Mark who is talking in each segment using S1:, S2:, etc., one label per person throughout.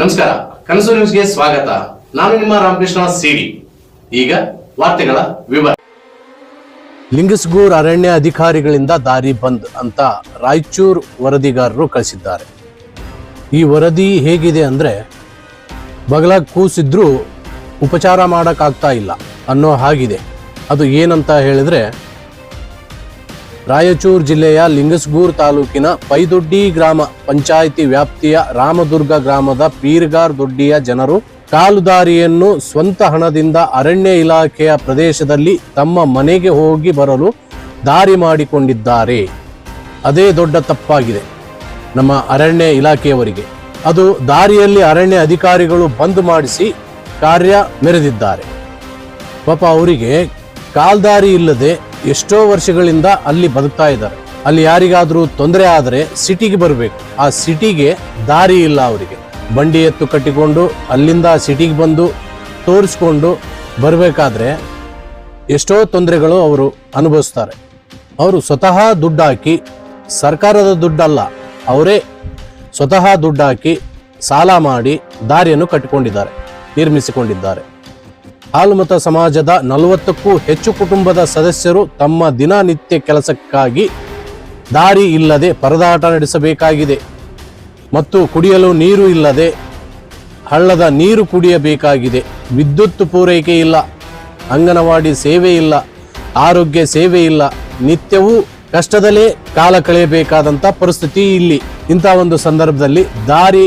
S1: ನಮಸ್ಕಾರ, ಕನಸು ನ್ಯೂಸ್ಗೆ ಸ್ವಾಗತ. ನಾನು ನಿಮ್ಮ ರಾಮಕೃಷ್ಣ ಸಿಡಿ. ಈಗ ವಾರ್ತೆಗಳ ವಿವರ.
S2: ಲಿಂಗಸ್ಗೂರ್ ಅರಣ್ಯ ಅಧಿಕಾರಿಗಳಿಂದ ದಾರಿ ಬಂದ್ ಅಂತ ರಾಯಚೂರು ವರದಿಗಾರರು ಕಳಿಸಿದ್ದಾರೆ. ಈ ವರದಿ ಹೇಗಿದೆ ಅಂದರೆ, ಬಗಲ ಕೂಸಿದ್ರೂ ಉಪಚಾರ ಮಾಡೋಕ್ಕಾಗ್ತಾ ಇಲ್ಲ ಅನ್ನೋ ಹಾಗಿದೆ. ಅದು ಏನಂತ ಹೇಳಿದ್ರೆ ರಾಯಚೂರು ಜಿಲ್ಲೆಯ ಲಿಂಗಸ್ಗೂರ್ ತಾಲೂಕಿನ ಪೈದೊಡ್ಡಿ ಗ್ರಾಮ ಪಂಚಾಯಿತಿ ವ್ಯಾಪ್ತಿಯ ರಾಮದುರ್ಗ ಗ್ರಾಮದ ಪೀರ್ಗಾರ್ ದೊಡ್ಡಿಯ ಜನರು ಕಾಲುದಾರಿಯನ್ನು ಸ್ವಂತ ಹಣದಿಂದ ಅರಣ್ಯ ಇಲಾಖೆಯ ಪ್ರದೇಶದಲ್ಲಿ ತಮ್ಮ ಮನೆಗೆ ಹೋಗಿ ಬರಲು ದಾರಿ ಮಾಡಿಕೊಂಡಿದ್ದಾರೆ. ಅದೇ ದೊಡ್ಡ ತಪ್ಪಾಗಿದೆ ನಮ್ಮ ಅರಣ್ಯ ಇಲಾಖೆಯವರಿಗೆ. ಅದು ದಾರಿಯಲ್ಲಿ ಅರಣ್ಯ ಅಧಿಕಾರಿಗಳು ಬಂದ್ ಮಾಡಿಸಿ ಕಾರ್ಯ ಮೆರೆದಿದ್ದಾರೆ. ಪಾಪ ಅವರಿಗೆ ಕಾಲ್ದಾರಿ ಇಲ್ಲದೆ ಎಷ್ಟೋ ವರ್ಷಗಳಿಂದ ಅಲ್ಲಿ ಬದುಕ್ತಾ ಇದ್ದಾರೆ. ಅಲ್ಲಿ ಯಾರಿಗಾದ್ರೂ ತೊಂದರೆ ಆದರೆ ಸಿಟಿಗೆ ಬರಬೇಕು. ಆ ಸಿಟಿಗೆ ದಾರಿ ಇಲ್ಲ ಅವರಿಗೆ. ಬಂಡಿ ಎತ್ತು ಕಟ್ಟಿಕೊಂಡು ಅಲ್ಲಿಂದ ಸಿಟಿಗೆ ಬಂದು ತೋರಿಸ್ಕೊಂಡು ಬರಬೇಕಾದ್ರೆ ಎಷ್ಟೋ ತೊಂದರೆಗಳು ಅವರು ಅನುಭವಿಸ್ತಾರೆ. ಅವರು ಸ್ವತಃ ದುಡ್ಡು ಹಾಕಿ, ಸರ್ಕಾರದ ದುಡ್ಡಲ್ಲ, ಅವರೇ ಸ್ವತಃ ದುಡ್ಡು ಹಾಕಿ ಸಾಲ ಮಾಡಿ ದಾರಿಯನ್ನು ಕಟ್ಟಿಕೊಂಡಿದ್ದಾರೆ ನಿರ್ಮಿಸಿಕೊಂಡಿದ್ದಾರೆ. ಹಾಲುಮತ ಸಮಾಜದ ನಲವತ್ತಕ್ಕೂ ಹೆಚ್ಚು ಕುಟುಂಬದ ಸದಸ್ಯರು ತಮ್ಮ ದಿನನಿತ್ಯ ಕೆಲಸಕ್ಕಾಗಿ ದಾರಿ ಇಲ್ಲದೆ ಪರದಾಟ ನಡೆಸಬೇಕಾಗಿದೆ. ಮತ್ತು ಕುಡಿಯಲು ನೀರು ಇಲ್ಲದೆ ಹಳ್ಳದ ನೀರು ಕುಡಿಯಬೇಕಾಗಿದೆ. ವಿದ್ಯುತ್ ಪೂರೈಕೆ ಇಲ್ಲ, ಅಂಗನವಾಡಿ ಸೇವೆ ಇಲ್ಲ, ಆರೋಗ್ಯ ಸೇವೆ ಇಲ್ಲ, ನಿತ್ಯವೂ ಕಷ್ಟದಲ್ಲೇ ಕಾಲ ಕಳೆಯಬೇಕಾದಂಥ ಪರಿಸ್ಥಿತಿ ಇಲ್ಲಿ. ಇಂಥ ಒಂದು ಸಂದರ್ಭದಲ್ಲಿ ದಾರಿ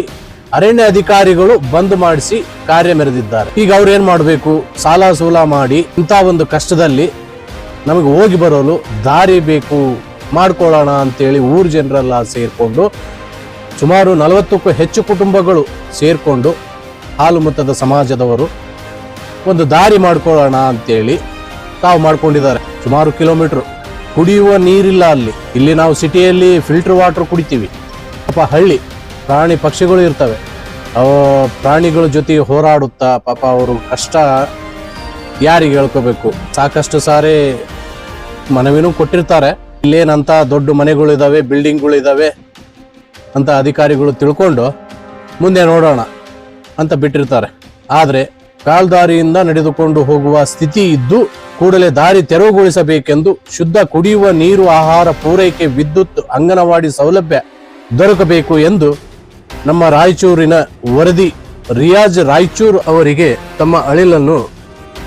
S2: ಅರಣ್ಯ ಅಧಿಕಾರಿಗಳು ಬಂದ್ ಮಾಡಿಸಿ ಕಾರ್ಯ ಮೆರೆದಿದ್ದಾರೆ. ಈಗ ಅವ್ರು ಏನ್ ಮಾಡಬೇಕು? ಸಾಲ ಸೂಲ ಮಾಡಿ ಇಂಥ ಒಂದು ಕಷ್ಟದಲ್ಲಿ ನಮಗೆ ಹೋಗಿ ಬರಲು ದಾರಿ ಬೇಕು. ಮಾಡ್ಕೊಳ್ಳೋಣ ಅಂತೇಳಿ ಊರ್ ಜನರೆಲ್ಲ ಸೇರ್ಕೊಂಡು ಸುಮಾರು ನಲವತ್ತಕ್ಕೂ ಹೆಚ್ಚು ಕುಟುಂಬಗಳು ಸೇರಿಕೊಂಡು ಹಾಲು ಮತದ ಸಮಾಜದವರು ಒಂದು ದಾರಿ ಮಾಡ್ಕೊಳ್ಳೋಣ ಅಂತೇಳಿ ತಾವು ಮಾಡ್ಕೊಂಡಿದ್ದಾರೆ. ಸುಮಾರು ಕಿಲೋಮೀಟರ್. ಕುಡಿಯುವ ನೀರಿಲ್ಲ ಅಲ್ಲಿ. ಇಲ್ಲಿ ನಾವು ಸಿಟಿಯಲ್ಲಿ ಫಿಲ್ಟರ್ ವಾಟರ್ ಕುಡಿತೀವಿ. ಪಾಪ ಹಳ್ಳಿ. ಪ್ರಾಣಿ ಪಕ್ಷಿಗಳು ಇರ್ತವೆ. ಅವು ಪ್ರಾಣಿಗಳ ಜೊತೆ ಹೋರಾಡುತ್ತಾ ಪಾಪ ಅವರು ಕಷ್ಟ ಯಾರಿಗೆ ಹೇಳ್ಕೋಬೇಕು? ಸಾಕಷ್ಟು ಸಾರಿ ಮನವಿನೂ ಕೊಟ್ಟಿರ್ತಾರೆ. ಇಲ್ಲೇನಂತ ದೊಡ್ಡ ಮನೆಗಳಿದಾವೆ ಬಿಲ್ಡಿಂಗ್ಗಳಿದಾವೆ ಅಂತ ಅಧಿಕಾರಿಗಳು ತಿಳ್ಕೊಂಡು ಮುಂದೆ ನೋಡೋಣ ಅಂತ ಬಿಟ್ಟಿರ್ತಾರೆ. ಆದರೆ ಕಾಲ್ದಾರಿಯಿಂದ ನಡೆದುಕೊಂಡು ಹೋಗುವ ಸ್ಥಿತಿ ಇದ್ದು ಕೂಡಲೇ ದಾರಿ ತೆರವುಗೊಳಿಸಬೇಕೆಂದು ಶುದ್ಧ ಕುಡಿಯುವ ನೀರು, ಆಹಾರ ಪೂರೈಕೆ, ವಿದ್ಯುತ್, ಅಂಗನವಾಡಿ ಸೌಲಭ್ಯ ದೊರಕಬೇಕು ಎಂದು ನಮ್ಮ ರಾಯಚೂರಿನ ವರದಿ ರಿಯಾಜ್ ರಾಯಚೂರ್ ಅವರಿಗೆ ತಮ್ಮ ಅಳಿಲನ್ನು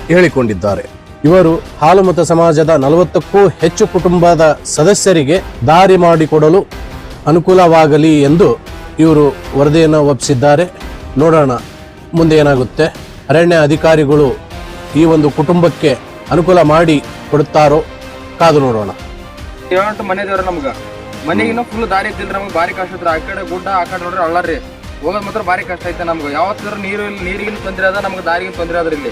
S2: ಹೇಳಿಕೊಂಡಿದ್ದಾರೆ. ಇವರು ಹಾಲುಮತ ಸಮಾಜದ ನಲವತ್ತಕ್ಕೂ ಹೆಚ್ಚು ಕುಟುಂಬದ ಸದಸ್ಯರಿಗೆ ದಾರಿ ಮಾಡಿಕೊಡಲು ಅನುಕೂಲವಾಗಲಿ ಎಂದು ಇವರು ವರದಿಯನ್ನು ಒಪ್ಪಿಸಿದ್ದಾರೆ ನೋಡೋಣ, ಮುಂದೆ ಏನಾಗುತ್ತೆ? ಅರಣ್ಯ ಅಧಿಕಾರಿಗಳು ಈ ಒಂದು ಕುಟುಂಬಕ್ಕೆ ಅನುಕೂಲ ಮಾಡಿ ಕೊಡುತ್ತಾರೋ ಕಾದು ನೋಡೋಣ.
S3: ಮನೆ ನಮ್ಗ. ಮನೆಗಿನ ಫುಲ್ ದಾರಿ ಇದ್ದಿಲ್ರಿ ನಮ್ಗೆ ಭಾರಿ ಕಷ್ಟ ಐತ್ರಿ ಆ ಕಡೆ ಗುಡ್ಡ, ಆ ಕಡೆ ನೋಡ್ರಿ ಹಳ್ಳ ರೀ ಹೋಗೋದ್ ಮಾತ್ರ ಭಾರಿ ಕಷ್ಟ ಐತೆ ನಮ್ಗೆ. ಯಾವತ್ತಿದ್ರು ನೀರು ಇಲ್ಲಿ ನೀರಿಗಿನ ತೊಂದರೆ ಅದ ನಮ್ಗೆ ದಾರಿಗಿನ ತೊಂದರೆ ಅದ್ರಿ ಇಲ್ಲಿ.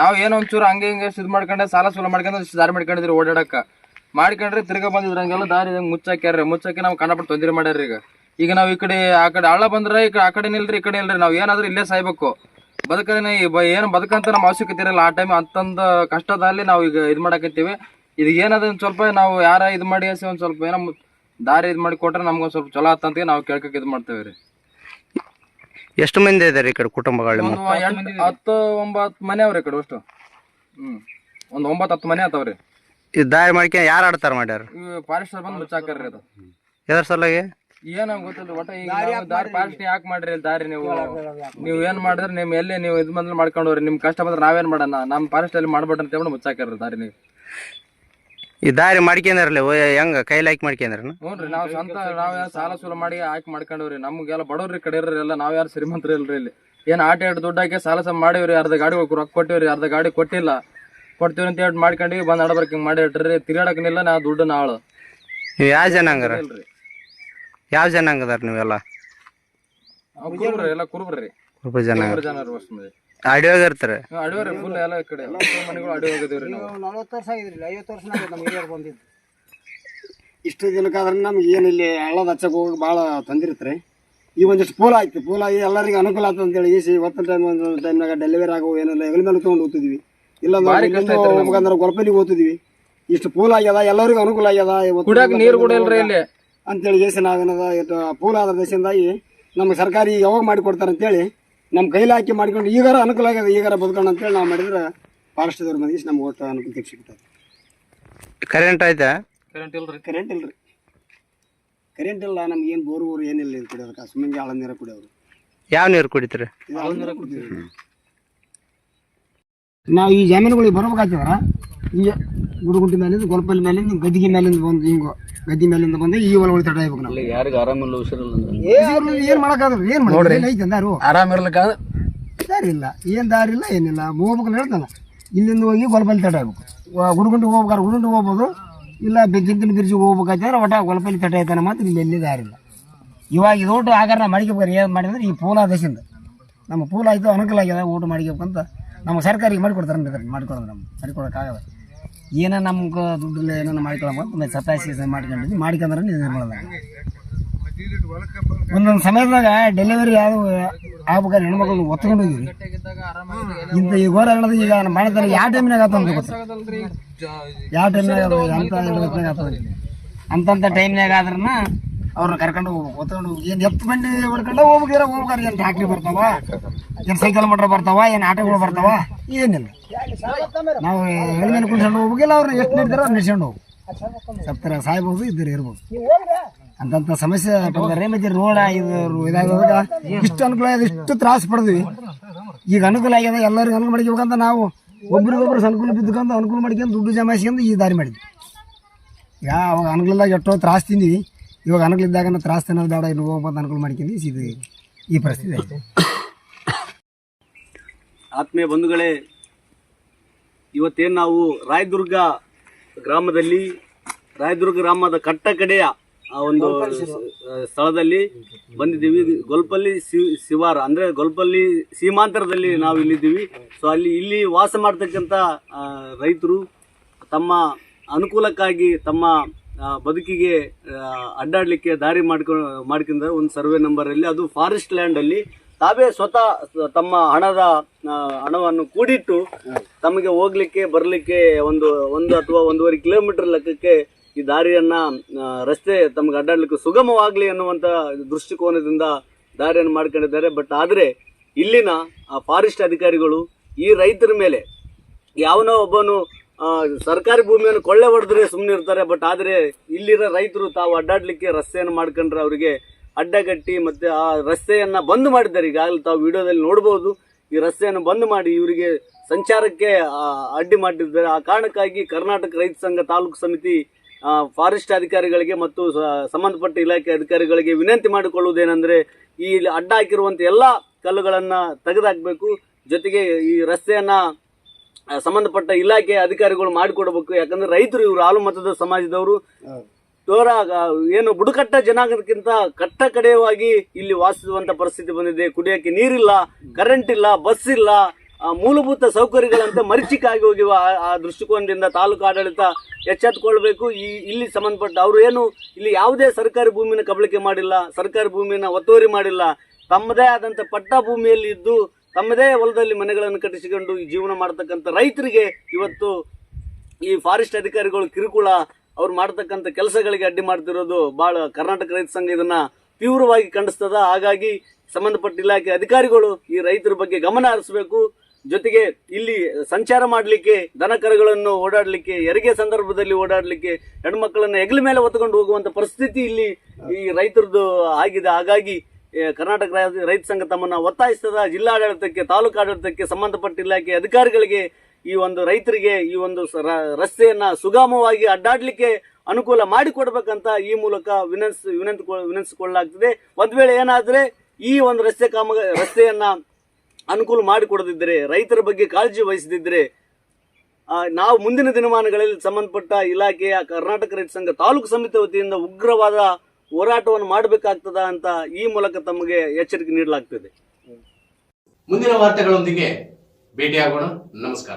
S3: ನಾವು ಏನೋ ಒಂಚೂರು ಹಂಗೆ ಹಿಂಗೆ ಸಿದ್ ಮಾಡ್ಕೊಂಡೆ, ಸಾಲ ಸೂಲ ಮಾಡ್ಕೊಂಡು ದಾರಿ ಮಾಡ್ಕೊಂಡಿದ್ರಿ ಓಡಾಡಕ್ಕೆ. ಮಾಡ್ಕೊಂಡ್ರೆ ತಿರ್ಗಾ ಬಂದಿದ್ರ, ಹಂಗೆಲ್ಲ ದಾರಿ ಹಂಗೆ ಮುಚ್ಚಾಕ್ಯಾರ್ರಿ. ಮುಚ್ಚಾಕಿ ನಾವು ಬಿಟ್ಟು ತೊಂದರೆ ಮಾಡ್ಯಾರ ಈಗ. ಈಗ ನಾವು ಈ ಕಡೆ, ಆ ಕಡೆ ಹಳ್ಳ ಬಂದ್ರೆ ಈ ಕಡೆ, ಆ ಕಡೆ ನಿಲ್ರಿ, ಈ ಕಡೆ ಇಲ್ರಿ ನಾವು ಏನಾದ್ರೂ ಇಲ್ಲೇ ಸಾಯ್ಬೇಕು. ಬದಕದ ಏನು ಬದುಕಂತ ನಮ್ಮ ಅವಶ್ಯಕತೆ ಇರಲ್ಲ. ಆ ಟೈಮ್ ಅಂತಂದ ಕಷ್ಟದಲ್ಲಿ ನಾವು ಈಗ ಇದು ಮಾಡಕತ್ತೀವಿ. ಇದು ಏನಾದ್ರು ಸ್ವಲ್ಪ ನಾವು ಯಾರ ಇದು ಮಾಡಿ ಒಂದು ಸ್ವಲ್ಪ ಏನೋ ದಾರಿ ಇದು ಮಾಡಿ ಕೊಟ್ರೆ ನಮ್ಗೊಂದು ಸ್ವಲ್ಪ ಚಲೋ ಆತಂತ ನಾವು ಕೇಳ್ಕೊಕ್ಕೆ ಇದು ಮಾಡ್ತೇವೆ ರೀ.
S4: ಎಷ್ಟು ಮಂದಿ ಇದಾರೆ ಈ ಕಡೆ ಕುಟುಂಬಗಳು ನಿಮ್ಮ
S3: ಒಂದು ಎಂಟು ಹತ್ತು ಒಂಬತ್ತು ಮನೆ ಅವ್ರಿ ಈ ಕಡೆ ಅಷ್ಟು. ಹ್ಮ್. ಒಂದ್ ಒಂಬತ್ತು ಹತ್ತು ಮನೆ ಆತಾವ್ರಿ.
S4: ಈ ದಾರಿ ಮಾಡ್ಕೊಂಡು ಯಾರು ಆಡ್ತಾರ ಮಾಡ್ಯಾರ?
S3: ಫಾರೆಸ್ಟ್ ಬಂದು ಮುಚ್ಚಾಕರ್ರಿ ಅದು.
S4: ಯಾರ ಸಲುವಾಗಿ?
S3: ಏನ ಗೊತ್ತಿಲ್ಲ ಒಟ್ಟ ಈಗ ನಾವು ದಾರಿ ಫಾರೆಸ್ಟ್ ಯಾಕೆ ಮಾಡ್ರಿ ಇಲ್ಲಿ ದಾರಿ ನೀವು? ನೀವು ಏನ್ ಮಾಡಿದ್ರೆ ನಿಮ್ ಎಲ್ಲಿ ನೀವು ಇದ್ ಮೊದ್ಲು ಹೋಗ್ರಿ ನಿಮ್ ಕಷ್ಟ ಬಂದ್ರೆ ನಾವೇನ್ ಮಾಡೋಣ? ನಮ್ ಫಾರೆಸ್ಟ್ ಅಲ್ಲಿ ಮಾಡ್ಬೇಡ್ರಿ ಅಂತ ಹೇಳ್ಬಿಟ್ಟು ಮುಚ್ಚಾಕರ್ರಿ ದಾರಿ ನೀವು.
S4: ಈ ದಾರಿ ಮಾಡ್ಕೊಂಡ್ರಲ್ಲ ಹೆಂಗ ಕೈಲಿ ಹಾಕಿ ಮಾಡ್ಕೊಂಡ್ರ
S3: ಹ್ಞೂನ್ರಿ ನಾವು ಸ್ವಂತ ನಾವ್ ಯಾರು ಸಾಲ ಸೂಲ ಮಾಡಿ ಹಾಕಿ ಮಾಡ್ಕೊಂಡವ್ರಿ. ನಮ್ಗೆಲ್ಲ ಬಡವ್ರಿ ಕಡೆ ಇರ್ರಿ ಎಲ್ಲ ನಾವ್ ಯಾರು ಶ್ರೀಮಂತರ ಇಲ್ರಿ ಇಲ್ಲಿ. ಏನ್ ಆಟ ಎರಡು ದುಡ್ಡು ಹಾಕಿ ಸಾಲ ಸಹ ಮಾಡಿವ್ರಿ ಅರ್ಧ ಗಾಡಿ ರೊಕ್ಕ ಕೊಟ್ಟಿವ್ರಿ ಅರ್ಧ ಗಾಡಿ ಕೊಟ್ಟಿಲ್ಲ. ಕೊಡ್ತೀವಿ ಅಂತ ಹೇಳಿ ಮಾಡ್ಕೊಂಡಿವಿ ಬಂದ್ ನಡಬರ್ಕ್ ಹಿಂಗ್ ಮಾಡಿ ಇಟ್ರಿ. ತಿರ್ಗಾಡಕನಿಲ್ಲ ನಾ ದುಡ್ಡು ನಾಳು
S4: ನೀವು ಯಾವ ಜನಾಂಗರ?
S3: ಇಲ್ರಿ.
S4: ಯಾವ ಜನಾಂಗ ಅದಾರ ನೀವೆಲ್ಲ?
S3: ನಾವು ಕುರುಬ್ರಿ ಎಲ್ಲ ಕುರುಬ್ರಿ.
S4: ಒಬ್ಬ ಜನಾಂಗ.
S3: ಕುರುಬ್ರ ಜನ ಮಂದಿ
S4: ಅಡಿಯೋಗ ಇರ್ತಾರೆ
S3: ಅಡಿವ್ರಿ ಫುಲ್ ಎಲ್ಲ ಈ ಕಡೆ ಎಲ್ಲ ಮನೆಗಳು ಅಡಿ ಹೋಗಿದೀವ್ರಿ ನಾವು.
S5: ನಲವತ್ತು ವರ್ಷ ಆಗಿದ್ರಿ ಐವತ್ತು ವರ್ಷ ನಮ್ಮ ಹಿರಿಯರು ಬಂದಿದ್ದು. ಇಷ್ಟು ದಿನಕ್ಕಾದ್ರೆ ನಮ್ಗೆ ಏನು ಇಲ್ಲಿ ಹಳ್ಳದ ಹಚ್ಚಕ್ಕೆ ಹೋಗಿ ಭಾಳ ತಂದಿರ್ತಾರೆ ಈ ಒಂದಿಷ್ಟು ಪೂಲ ಆಯ್ತು ಪೂಲ ಆಗಿ ಎಲ್ಲರಿಗೂ ಅನುಕೂಲ ಆಗ್ತದೆ ಅಂತೇಳಿ ಈಸಿ ಇವತ್ತಿನ ಟೈಮ್ ಒಂದು ಟೈಮ್ನಾಗ ಡೆಲಿವರಿ ಆಗೋ ಏನಿಲ್ಲ ಹೆಗಲ ಮೇಲೆ ತೊಗೊಂಡು ಓದ್ತಿದ್ವಿ ಇಲ್ಲ
S3: ಭಾರಿ ಕಷ್ಟ
S5: ಓದ್ತಿದ್ವಿ ಇಷ್ಟು ಪೂಲ ಆಗ್ಯದ ಎಲ್ಲರಿಗೂ ಅನುಕೂಲ ಆಗ್ಯದ ಇವತ್ತು
S3: ಕುಡಿಯಾಕ ನೀರು ಕೂಡ ಇಲ್ರಿ ಇಲ್ಲಿ.
S5: ಅಂತೇಳಿ ಏಸು ನಾವೇನದ ಪೂಲ ಆದ ದೇಶದಿಂದಾಗಿ ನಮ್ಗೆ ಸರ್ಕಾರಿ ಯಾವಾಗ ಮಾಡಿ ಕೊಡ್ತಾರೆ ಅಂತೇಳಿ ನಮ್ಮ ಕೈಲಿ ಹಾಕಿ ಮಾಡ್ಕೊಂಡು ಈಗಾರ ಅನುಕೂಲ ಆಗ್ಯದ ಈಗಾರ ಬದುಕೋಣ ಅಂತೇಳಿ ನಾವು ಮಾಡಿದ್ರೆ ಫಾರೆಸ್ಟ್ದವ್ರ ಮಂದಿಗೆ ನಮ್ಗೆ ಒಟ್ಟು ಅನುಕೂಲ ಸಿಗ್ತದೆ.
S4: ಕರೆಂಟ್ ಆಯ್ತಾ?
S3: ಕರೆಂಟ್ ಇಲ್ರಿ.
S5: ಕರೆಂಟ್ ಇಲ್ರಿ. ಕರೆಂಟ್ ಇಲ್ಲ ನಮ್ಗೆ ಏನು ಬೋರ್ ಬೋರ್ ಏನಿಲ್ಲ ಇದು ಕುಡಿಯೋದಕ್ಕೆ. ಸುಮ್ಮನೆ ಆಳ ನೀರು ಕುಡಿಯೋರು.
S4: ಯಾವ ನೀರು ಕುಡಿತೀರಿ?
S5: ಇದು ಆಳ ನೀರ ಕುಡಿತೀವಿ. ನಾವು ಈ ಜಮೀನುಗಳಿಗೆ ಬರ್ಬೇಕಾಗ್ತದ್ರ ಈ ಗುಡುಗುಂಟಿ ಮೇಲಿಂದ ಗೊಲ್ಪಲ್ಲಿ ಮೇಲಿಂದ ಗದ್ದಿಗೆ ಮೇಲಿಂದ ಬಂದು ಹಿಂಗ ಗದ್ದಿ ಮೇಲಿಂದ ಬಂದು ಈ ಹೊಲಗಳು ತಡ ಇರ್ಬೇಕು ನಾವು
S3: ಯಾರಿಗೆ ಆರಾಮಿಲ್ಲ ಹುಷಾರಿಲ್ಲ
S5: ಏನ್ ಮಾಡಕ್ಕಾಗಲ್ಲ ಏನ್ ಮಾಡಿ ಐತೆ ದಾರು
S3: ಆರಾಮ್ ಇರ್ಲಿಕ್ಕ?
S5: ದಾರಿ ಇಲ್ಲ ಏನ್ ದಾರಿ ಇಲ್ಲ ಏನಿಲ್ಲ. ಹೋಗ್ಬೇಕು ಹೇಳ್ತಾನ. ಇಲ್ಲಿಂದ ಹೋಗಿ ಗೊಲ್ಪಲ್ಲಿ ತಡ ಆಗ್ಬೇಕು. ಗುಡುಗುಂಟಿ ಹೋಗ್ಬೇಕಾರೆ ಗುಡುಗುಂಟಿ ಹೋಗ್ಬೋದು. ಇಲ್ಲ ಬೆಜ್ಜಿಂತಿನ ಬಿರ್ಜಿಗೆ ಹೋಗ್ಬೇಕಾದ್ರೆ ಒಟ್ಟ ಗೊಲಪಲ್ಲಿ ತಡ ಆಯ್ತಾನ ಮಾತ್ರ ಇಲ್ಲಿ ಎಲ್ಲಿ ದಾರಿ ಇಲ್ಲ. ಇವಾಗ ಇದು ಊಟ ಆಗಾರ ನಾವು ಮಾಡಿಕೆ ಏನು ಮಾಡಿದ್ರೆ ಈ ಪೂಲ ದೇಶದಿಂದ. ನಮ್ಮ ಪೂಲ ಆಯಿತು ಅನುಕೂಲ ಆಗ್ಯದ ಊಟ ಮಾಡ್ಕೋಬೇಕಂತ ನಮ್ಮ ಸರ್ಕಾರಿಗೆ ಮಾಡಿಕೊಡ್ತಾರೆ ಅಂದ್ರೆ ಮಾಡಿಕೊಡೋದು ನಮ್ಮ ಮಾಡಿಕೊಡೋಕ್ಕಾಗಲ್ಲ ಏನೋ ನಮ್ಗೆ ದುಡ್ಡಿಲ್ಲ ಏನೋ ಮಾಡ್ಕೊಳಂತ ಸತಾಯಿಸಿ ಮಾಡ್ಕೊಂಡಿದ್ವಿ ಮಾಡ್ಕೊಂಡ್ರೆ ಮಾಡೋದ ಒಂದೊಂದು ಸಮಯದಾಗ ಡೆಲಿವರಿ ಯಾವ ಆಗ್ಬೇಕಾದ್ರೆ ಹೆಣ್ಮಕ್ಳು ಒತ್ಕೊಂಡು ಹೋಗಿವಿ ಇಂಥ ಈ ಘೋರ ಹೇಳೋದು ಈಗ ಮಾಡಿದ್ರೆ ಯಾವ ಟೈಮ್ನಾಗ ಆತ ಅಂತ ಗೊತ್ತ ಯಾವ ಟೈಮ್ನಾಗ ಅಂತ ಅಂತಂಥ ಟೈಮ್ನಾಗ ಆದ್ರನ್ನ ಅವ್ರನ್ನ ಕರ್ಕೊಂಡು ಹೋಗ್ಬೇಕು ಹೊತ್ಕೊಂಡು ಏನು ಎತ್ತು ಬಂಡಿ ಹೊಡ್ಕೊಂಡು ಹೋಗ್ಬೇಕಿರ ಹೋಗ್ಬೇಕಾರ ಏನು ಟ್ಯಾಕ್ಟ್ರಿ ಬರ್ತಾವ? ಏನು ಸೈಕಲ್ ಮೋಟ್ರ್ ಬರ್ತಾವ? ಏನು ಆಟೋಗಳು ಬರ್ತಾವ? ಏನಿಲ್ಲ. ನಾವು ಎಳ್ಮೇಲೆ ಕುಣ್ಸ್ಕೊಂಡು ಹೋಗ್ಬೇಕಿಲ್ಲ, ಅವ್ರನ್ನ ಎಷ್ಟು ನೀಡ್ತಾರೋ ಅವ್ರು ನಿಡ್ಸ್ಕೊಂಡು ಹೋಗ್ಬೇಕು ಸತ್ತರ ಸಾಯ್ಬೋದು, ಇದ್ದರೆ ಇರ್ಬೋದು. ಅಂತಂಥ ಸಮಸ್ಯೆ ಬಂದರೆ ಮತ್ತೆ ರೋಡ ಇದು ಇದಾಗೋದಾಗ ಇಷ್ಟು ಅನುಕೂಲ ಆಗಿದೆ, ಇಷ್ಟು ತ್ರಾಸ ಪಡೆದ್ವಿ. ಈಗ ಅನುಕೂಲ ಆಗ್ಯದ ಎಲ್ಲರಿಗೂ ಅನುಕೂಲ ಮಾಡ್ಕೋಬೇಕಂತ ನಾವು ಒಬ್ರಿಗೊಬ್ರು ಅನುಕೂಲ ಬಿದ್ದುಕೊಂಡು ಅನುಕೂಲ ಮಾಡ್ಕೊಂಡು ದುಡ್ಡು ಜಮಾಯಿಸ್ಕೊಂಡು ಈ ದಾರಿ ಮಾಡಿದ್ವಿ. ಈಗ ಅವಾಗ ಅನುಕೂಲದಾಗ ಎಷ್ಟೋ ತ್ರಾಸ ತಿಂದ್ವಿ. ಇವಾಗ ಅನುಕೂಲ ಇದ್ದಾಗ ತ್ರಾಸ ಬೇಡ, ಇನ್ನು ಹೋಗ್ಬೋದು ಅನುಕೂಲ ಮಾಡ್ಕೊಂಡು ಇದು ಈ ಪರಿಸ್ಥಿತಿ ಆಯಿತು.
S6: ಆತ್ಮೀಯ ಬಂಧುಗಳೇ, ಇವತ್ತೇನು ನಾವು ರಾಯದುರ್ಗ ಗ್ರಾಮದಲ್ಲಿ, ರಾಯದುರ್ಗ ಗ್ರಾಮದ ಕಟ್ಟ ಕಡೆಯ ಆ ಒಂದು ಸ್ಥಳದಲ್ಲಿ ಬಂದಿದ್ದೀವಿ. ಗೊಲ್ಪಲ್ಲಿ ಶಿವಾರ, ಅಂದರೆ ಗೊಲ್ಪಲ್ಲಿ ಸೀಮಾಂತರದಲ್ಲಿ ನಾವು ಇಲ್ಲಿದ್ದೀವಿ. ಸೊ ಅಲ್ಲಿ, ಇಲ್ಲಿ ವಾಸ ಮಾಡ್ತಕ್ಕಂಥ ರೈತರು ತಮ್ಮ ಅನುಕೂಲಕ್ಕಾಗಿ ತಮ್ಮ ಬದುಕಿಗೆ ಅಡ್ಡಾಡಲಿಕ್ಕೆ ದಾರಿ ಮಾಡ್ಕೊ, ಮಾಡ್ಕೊಂಡ್ರೆ ಒಂದು ಸರ್ವೆ ನಂಬರ್ ಅಲ್ಲಿ. ಅದು ಫಾರೆಸ್ಟ್ ಲ್ಯಾಂಡ್ ಅಲ್ಲಿ ತಾವೇ ಸ್ವತಃ ತಮ್ಮ ಹಣದ ಹಣವನ್ನು ಕೂಡಿಟ್ಟು ತಮಗೆ ಹೋಗ್ಲಿಕ್ಕೆ, ಬರ್ಲಿಕ್ಕೆ ಒಂದು ಒಂದು ಅಥವಾ ಒಂದೂವರೆ ಕಿಲೋಮೀಟರ್ ಲೆಕ್ಕಕ್ಕೆ ಈ ದಾರಿಯನ್ನ ರಸ್ತೆ ತಮಗೆ ಅಡ್ಡಾಡ್ಲಿಕ್ಕೆ ಸುಗಮವಾಗ್ಲಿ ಅನ್ನುವಂತ ದೃಷ್ಟಿಕೋನದಿಂದ ದಾರಿಯನ್ನು ಮಾಡ್ಕೊಂಡಿದ್ದಾರೆ. ಬಟ್ ಆದ್ರೆ ಇಲ್ಲಿನ ಆ ಫಾರೆಸ್ಟ್ ಅಧಿಕಾರಿಗಳು ಈ ರೈತರ ಮೇಲೆ ಯಾವನೋ ಒಬ್ಬನು ಸರ್ಕಾರಿ ಭೂಮಿಯನ್ನು ಕೊಳ್ಳೆ ಹೊಡೆದ್ರೆ ಸುಮ್ಮನೆ ಇರ್ತಾರೆ ಬಟ್ ಆದ್ರೆ ಇಲ್ಲಿರೋ ರೈತರು ತಾವು ಅಡ್ಡಾಡ್ಲಿಕ್ಕೆ ರಸ್ತೆಯನ್ನು ಮಾಡ್ಕೊಂಡ್ರೆ ಅವರಿಗೆ ಅಡ್ಡಗಟ್ಟಿ ಮತ್ತೆ ಆ ರಸ್ತೆಯನ್ನು ಬಂದ್ ಮಾಡಿದ್ದಾರೆ. ಈಗಾಗಲೇ ತಾವು ವಿಡಿಯೋದಲ್ಲಿ ನೋಡಬಹುದು ಈ ರಸ್ತೆಯನ್ನು ಬಂದ್ ಮಾಡಿ ಇವರಿಗೆ ಸಂಚಾರಕ್ಕೆ ಅಡ್ಡಿ ಮಾಡಿದ್ದಾರೆ. ಆ ಕಾರಣಕ್ಕಾಗಿ ಕರ್ನಾಟಕ ರೈತ ಸಂಘ ತಾಲೂಕು ಸಮಿತಿ ಫಾರೆಸ್ಟ್ ಅಧಿಕಾರಿಗಳಿಗೆ ಮತ್ತು ಸಂಬಂಧಪಟ್ಟ ಇಲಾಖೆ ಅಧಿಕಾರಿಗಳಿಗೆ ವಿನಂತಿ ಮಾಡಿಕೊಳ್ಳುವುದೇನೆಂದರೆ, ಈ ಅಡ್ಡ ಹಾಕಿರುವಂತ ಎಲ್ಲ ಕಲ್ಲುಗಳನ್ನು ತೆಗೆದುಹಾಕಬೇಕು ಜೊತೆಗೆ ಈ ರಸ್ತೆಯನ್ನ ಸಂಬಂಧಪಟ್ಟ ಇಲಾಖೆ ಅಧಿಕಾರಿಗಳು ಮಾಡಿಕೊಡ್ಬೇಕು. ಯಾಕಂದ್ರೆ ರೈತರು ಇವರು ಹಾಲು ಮತದ ಸಮಾಜದವರು ತೋರ ಏನು ಬುಡಕಟ್ಟ ಜನಾಂಗಕ್ಕಿಂತ ಕಟ್ಟ ಕಡೆಯವಾಗಿ ಇಲ್ಲಿ ವಾಸಿಸುವಂತ ಪರಿಸ್ಥಿತಿ ಬಂದಿದೆ. ಕುಡಿಯಕ್ಕೆ ನೀರಿಲ್ಲ ಕರೆಂಟ್ ಇಲ್ಲ ಬಸ್ ಇಲ್ಲ ಮೂಲಭೂತ ಸೌಕರ್ಯಗಳಂತೆ ಮರಿಚಿಕಾಗಿ ಹೋಗಿವ ಆ- ದೃಷ್ಟಿಕೋನದಿಂದ ತಾಲೂಕು ಆಡಳಿತ ಎಚ್ಚೆತ್ತುಕೊಳ್ಬೇಕು. ಈ ಇಲ್ಲಿ ಸಂಬಂಧಪಟ್ಟ ಅವರು ಏನು ಇಲ್ಲಿ ಯಾವುದೇ ಸರ್ಕಾರಿ ಭೂಮಿನ ಕಬಳಿಕೆ ಮಾಡಿಲ್ಲ ಸರ್ಕಾರಿ ಭೂಮಿನ ಒತ್ತುವರಿ ಮಾಡಿಲ್ಲ. ತಮ್ಮದೇ ಆದಂತ ಪಟ್ಟ ಭೂಮಿಯಲ್ಲಿ ಇದ್ದು ತಮ್ಮದೇ ಹೊಲದಲ್ಲಿ ಮನೆಗಳನ್ನು ಕಟ್ಟಿಸಿಕೊಂಡು ಜೀವನ ಮಾಡತಕ್ಕಂಥ ರೈತರಿಗೆ ಇವತ್ತು ಈ ಫಾರೆಸ್ಟ್ ಅಧಿಕಾರಿಗಳು ಕಿರುಕುಳ, ಅವ್ರು ಮಾಡ್ತಕ್ಕಂಥ ಕೆಲಸಗಳಿಗೆ ಅಡ್ಡಿ ಮಾಡ್ತಿರೋದು ಬಹಳ ಕರ್ನಾಟಕ ರೈತ ಸಂಘ ಇದನ್ನ ತೀವ್ರವಾಗಿ ಖಂಡಿಸ್ತದ. ಹಾಗಾಗಿ ಸಂಬಂಧಪಟ್ಟ ಇಲಾಖೆ ಅಧಿಕಾರಿಗಳು ಈ ರೈತರ ಬಗ್ಗೆ ಗಮನ ಹರಿಸಬೇಕು. ಜೊತೆಗೆ ಇಲ್ಲಿ ಸಂಚಾರ ಮಾಡಲಿಕ್ಕೆ, ದನ ಕರುಗಳನ್ನು ಓಡಾಡಲಿಕ್ಕೆ, ಹೆರಿಗೆ ಸಂದರ್ಭದಲ್ಲಿ ಓಡಾಡಲಿಕ್ಕೆ ಹೆಣ್ಮಕ್ಳನ್ನ ಹೆಗಲ ಮೇಲೆ ಹೊತ್ಕೊಂಡು ಹೋಗುವಂತ ಪರಿಸ್ಥಿತಿ ಇಲ್ಲಿ ಈ ರೈತರದ್ದು ಆಗಿದೆ. ಹಾಗಾಗಿ ಕರ್ನಾಟಕ ರೈತ ಸಂಘ ತಮ್ಮನ್ನು ಒತ್ತಾಯಿಸ್ತದ ಜಿಲ್ಲಾಡಳಿತಕ್ಕೆ, ತಾಲೂಕು ಆಡಳಿತಕ್ಕೆ ಸಂಬಂಧಪಟ್ಟ ಇಲಾಖೆ ಅಧಿಕಾರಿಗಳಿಗೆ ಈ ಒಂದು ರೈತರಿಗೆ ಈ ಒಂದು ರಸ್ತೆಯನ್ನ ಸುಗಮವಾಗಿ ಅಡ್ಡಾಡ್ಲಿಕ್ಕೆ ಅನುಕೂಲ ಮಾಡಿಕೊಡ್ಬೇಕಂತ ಈ ಮೂಲಕ ವಿನಂತ ವಿನಂತಿ ವಿನಂತಿಸಿಕೊಳ್ಳಲಾಗ್ತದೆ. ಒಂದ್ ವೇಳೆ ಏನಾದ್ರೆ ಈ ಒಂದು ರಸ್ತೆ ಕಾಮ, ರಸ್ತೆಯನ್ನ ಅನುಕೂಲ ಮಾಡಿಕೊಡದಿದ್ದರೆ, ರೈತರ ಬಗ್ಗೆ ಕಾಳಜಿ ವಹಿಸದಿದ್ದರೆ ನಾವು ಮುಂದಿನ ದಿನಮಾನಗಳಲ್ಲಿ ಸಂಬಂಧಪಟ್ಟ ಇಲಾಖೆಯ ಕರ್ನಾಟಕ ರೈತ ಸಂಘ ತಾಲೂಕು ಸಮಿತಿ ವತಿಯಿಂದ ಉಗ್ರವಾದ ಹೋರಾಟವನ್ನು ಮಾಡಬೇಕಾಗ್ತದ ಅಂತ ಈ ಮೂಲಕ ತಮಗೆ ಎಚ್ಚರಿಕೆ ನೀಡಲಾಗ್ತದೆ.
S1: ಮುಂದಿನ ವಾರ್ತೆಗಳೊಂದಿಗೆ ಭೇಟಿಯಾಗೋಣ. ನಮಸ್ಕಾರ.